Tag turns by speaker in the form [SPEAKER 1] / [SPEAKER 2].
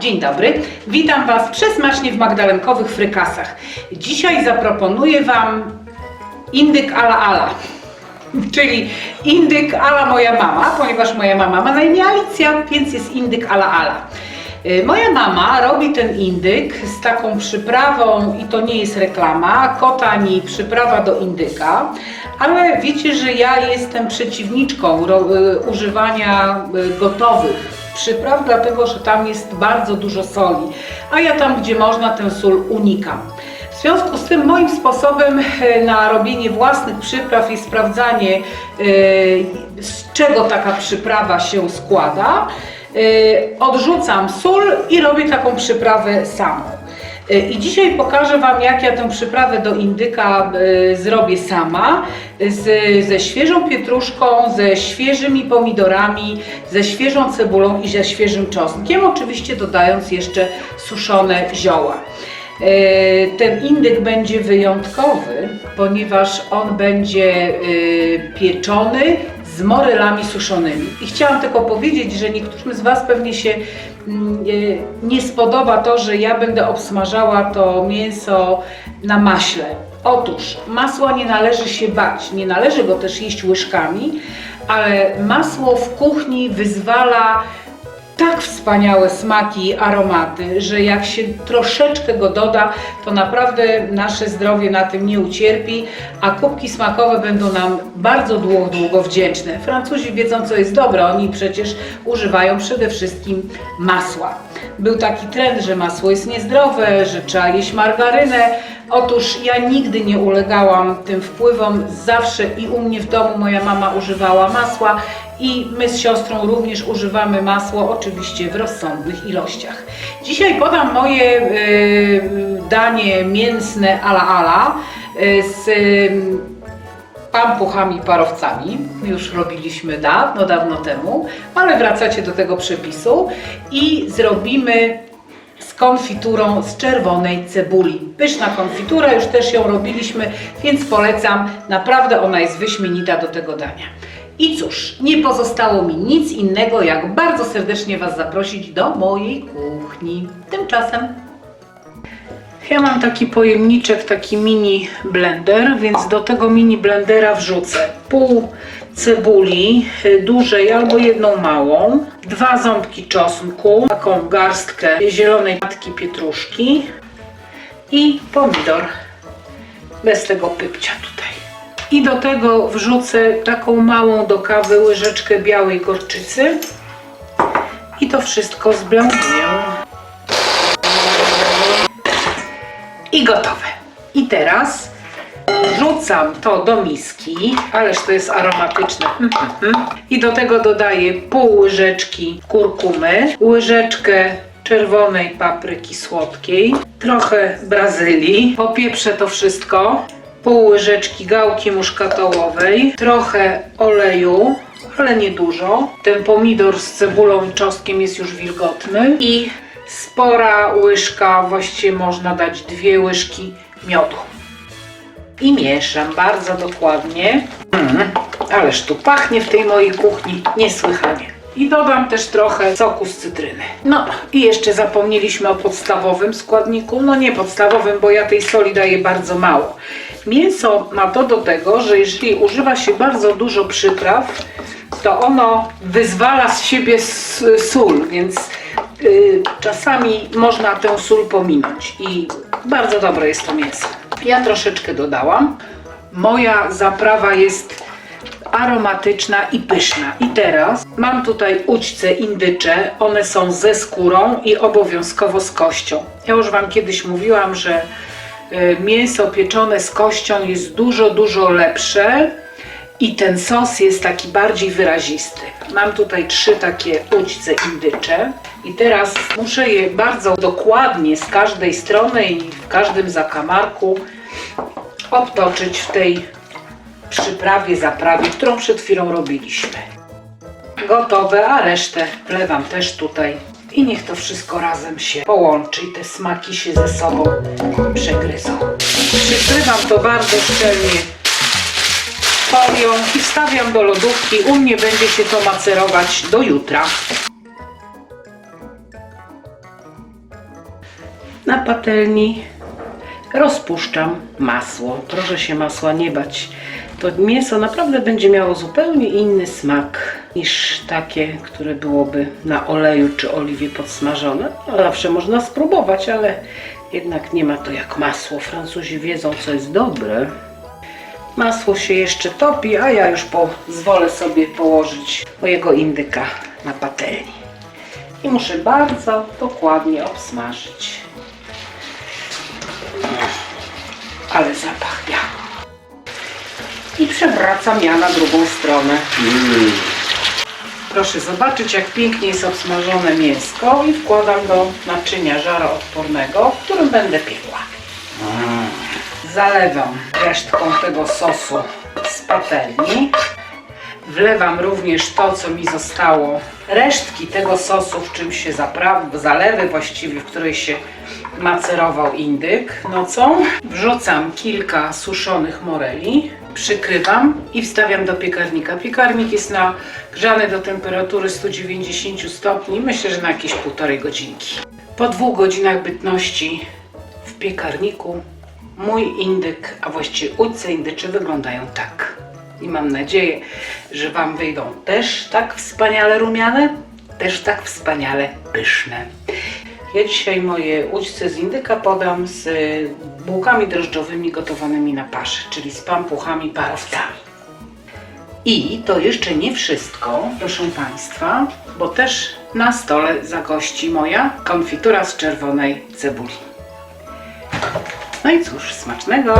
[SPEAKER 1] Dzień dobry, witam Was przesmacznie w magdalenkowych frykasach. Dzisiaj zaproponuję Wam indyk ala ala, czyli indyk ala moja mama, ponieważ moja mama ma na imię Alicja, więc jest indyk ala ala. Y, Moja mama robi ten indyk z taką przyprawą i to nie jest reklama, kota ani przyprawa do indyka, ale wiecie, że ja jestem przeciwniczką y, używania y, gotowych przypraw, dlatego że tam jest bardzo dużo soli, a ja tam, gdzie można, tę sól unikam. W związku z tym moim sposobem na robienie własnych przypraw i sprawdzanie, z czego taka przyprawa się składa, odrzucam sól i robię taką przyprawę samą. E, I dzisiaj pokażę Wam, jak ja tę przyprawę do indyka e, zrobię sama, z, ze świeżą pietruszką, ze świeżymi pomidorami, ze świeżą cebulą i ze świeżym czosnkiem, oczywiście dodając jeszcze suszone zioła. E, Ten indyk będzie wyjątkowy, ponieważ on będzie e, pieczony z morelami suszonymi. I chciałam tylko powiedzieć, że niektórym z Was pewnie się mm, e, nie spodoba to, że ja będę obsmażała to mięso na maśle. Otóż masła nie należy się bać, nie należy go też jeść łyżkami, ale masło w kuchni wyzwala tak wspaniałe smaki i aromaty, że jak się troszeczkę go doda, to naprawdę nasze zdrowie na tym nie ucierpi, a kubki smakowe będą nam bardzo długo, długo wdzięczne. Francuzi wiedzą, co jest dobre, oni przecież używają przede wszystkim masła. Był taki trend, że masło jest niezdrowe, że trzeba jeść margarynę. Otóż ja nigdy nie ulegałam tym wpływom, zawsze i u mnie w domu moja mama używała masła i my z siostrą również używamy masło, oczywiście w rozsądnych ilościach. Dzisiaj podam moje y, danie mięsne ala ala y, z y, pampuchami parowcami. Już robiliśmy dawno, dawno temu, ale wracacie do tego przepisu i zrobimy z konfiturą z czerwonej cebuli. Pyszna konfitura, już też ją robiliśmy, więc polecam. Naprawdę ona jest wyśmienita do tego dania. I cóż, nie pozostało mi nic innego, jak bardzo serdecznie Was zaprosić do mojej kuchni. Tymczasem ja mam taki pojemniczek, taki mini blender, więc do tego mini blendera wrzucę pół cebuli y, dużej albo jedną małą, dwa ząbki czosnku, taką garstkę zielonej matki pietruszki i pomidor bez tego pypcia tutaj. I do tego wrzucę taką małą do kawy łyżeczkę białej gorczycy i to wszystko zblenduję. I gotowe. I teraz wrzucam to do miski, ależ to jest aromatyczne. Mhm. I do tego dodaję pół łyżeczki kurkumy, łyżeczkę czerwonej papryki słodkiej, trochę brazylii, popieprzę to wszystko, pół łyżeczki gałki muszkatołowej, trochę oleju, ale nie dużo. Ten pomidor z cebulą i czosnkiem jest już wilgotny i spora łyżka, właściwie można dać dwie łyżki miodu. I mieszam bardzo dokładnie. Mm, ależ tu pachnie w tej mojej kuchni niesłychanie. I dodam też trochę soku z cytryny. No i jeszcze zapomnieliśmy o podstawowym składniku. No nie podstawowym, bo ja tej soli daję bardzo mało. Mięso ma to do tego, że jeżeli używa się bardzo dużo przypraw, to ono wyzwala z siebie sól, więc y, czasami można tę sól pominąć i bardzo dobre jest to mięso. Ja troszeczkę dodałam. Moja zaprawa jest aromatyczna i pyszna. I teraz mam tutaj ućce indycze. One są ze skórą i obowiązkowo z kością. Ja już Wam kiedyś mówiłam, że y, mięso pieczone z kością jest dużo, dużo lepsze i ten sos jest taki bardziej wyrazisty. Mam tutaj trzy takie ućce indycze i teraz muszę je bardzo dokładnie z każdej strony i w każdym zakamarku obtoczyć w tej przyprawie, zaprawie, którą przed chwilą robiliśmy. Gotowe, a resztę wlewam też tutaj i niech to wszystko razem się połączy i te smaki się ze sobą przegryzą. Przykrywam to bardzo szczelnie folią i wstawiam do lodówki. U mnie będzie się to macerować do jutra. Na patelni rozpuszczam masło. Proszę się masła nie bać. To mięso naprawdę będzie miało zupełnie inny smak niż takie, które byłoby na oleju czy oliwie podsmażone. No, zawsze można spróbować, ale jednak nie ma to jak masło. Francuzi wiedzą, co jest dobre. Masło się jeszcze topi, a ja już pozwolę sobie położyć mojego indyka na patelni. I muszę bardzo dokładnie obsmażyć. Ale zapach ja. I przewracam ja na drugą stronę. Proszę zobaczyć, jak pięknie jest obsmażone mięsko i wkładam do naczynia żaroodpornego, w którym będę piekła. Zalewam resztką tego sosu z patelni. Wlewam również to, co mi zostało, resztki tego sosu, w czym się zapraw, zalewy właściwie, w której się macerował indyk nocą. Wrzucam kilka suszonych moreli, przykrywam i wstawiam do piekarnika. Piekarnik jest nagrzany do temperatury 190 stopni, myślę, że na jakieś półtorej godzinki. Po dwóch godzinach bytności w piekarniku mój indyk, a właściwie udce indycze wyglądają tak. I mam nadzieję, że Wam wyjdą też tak wspaniale rumiane, też tak wspaniale pyszne. Ja dzisiaj moje udźce z indyka podam z bułkami drożdżowymi gotowanymi na pasze, czyli z pampuchami parowcami. I to jeszcze nie wszystko, proszę Państwa, bo też na stole zagości moja konfitura z czerwonej cebuli. No i cóż, smacznego!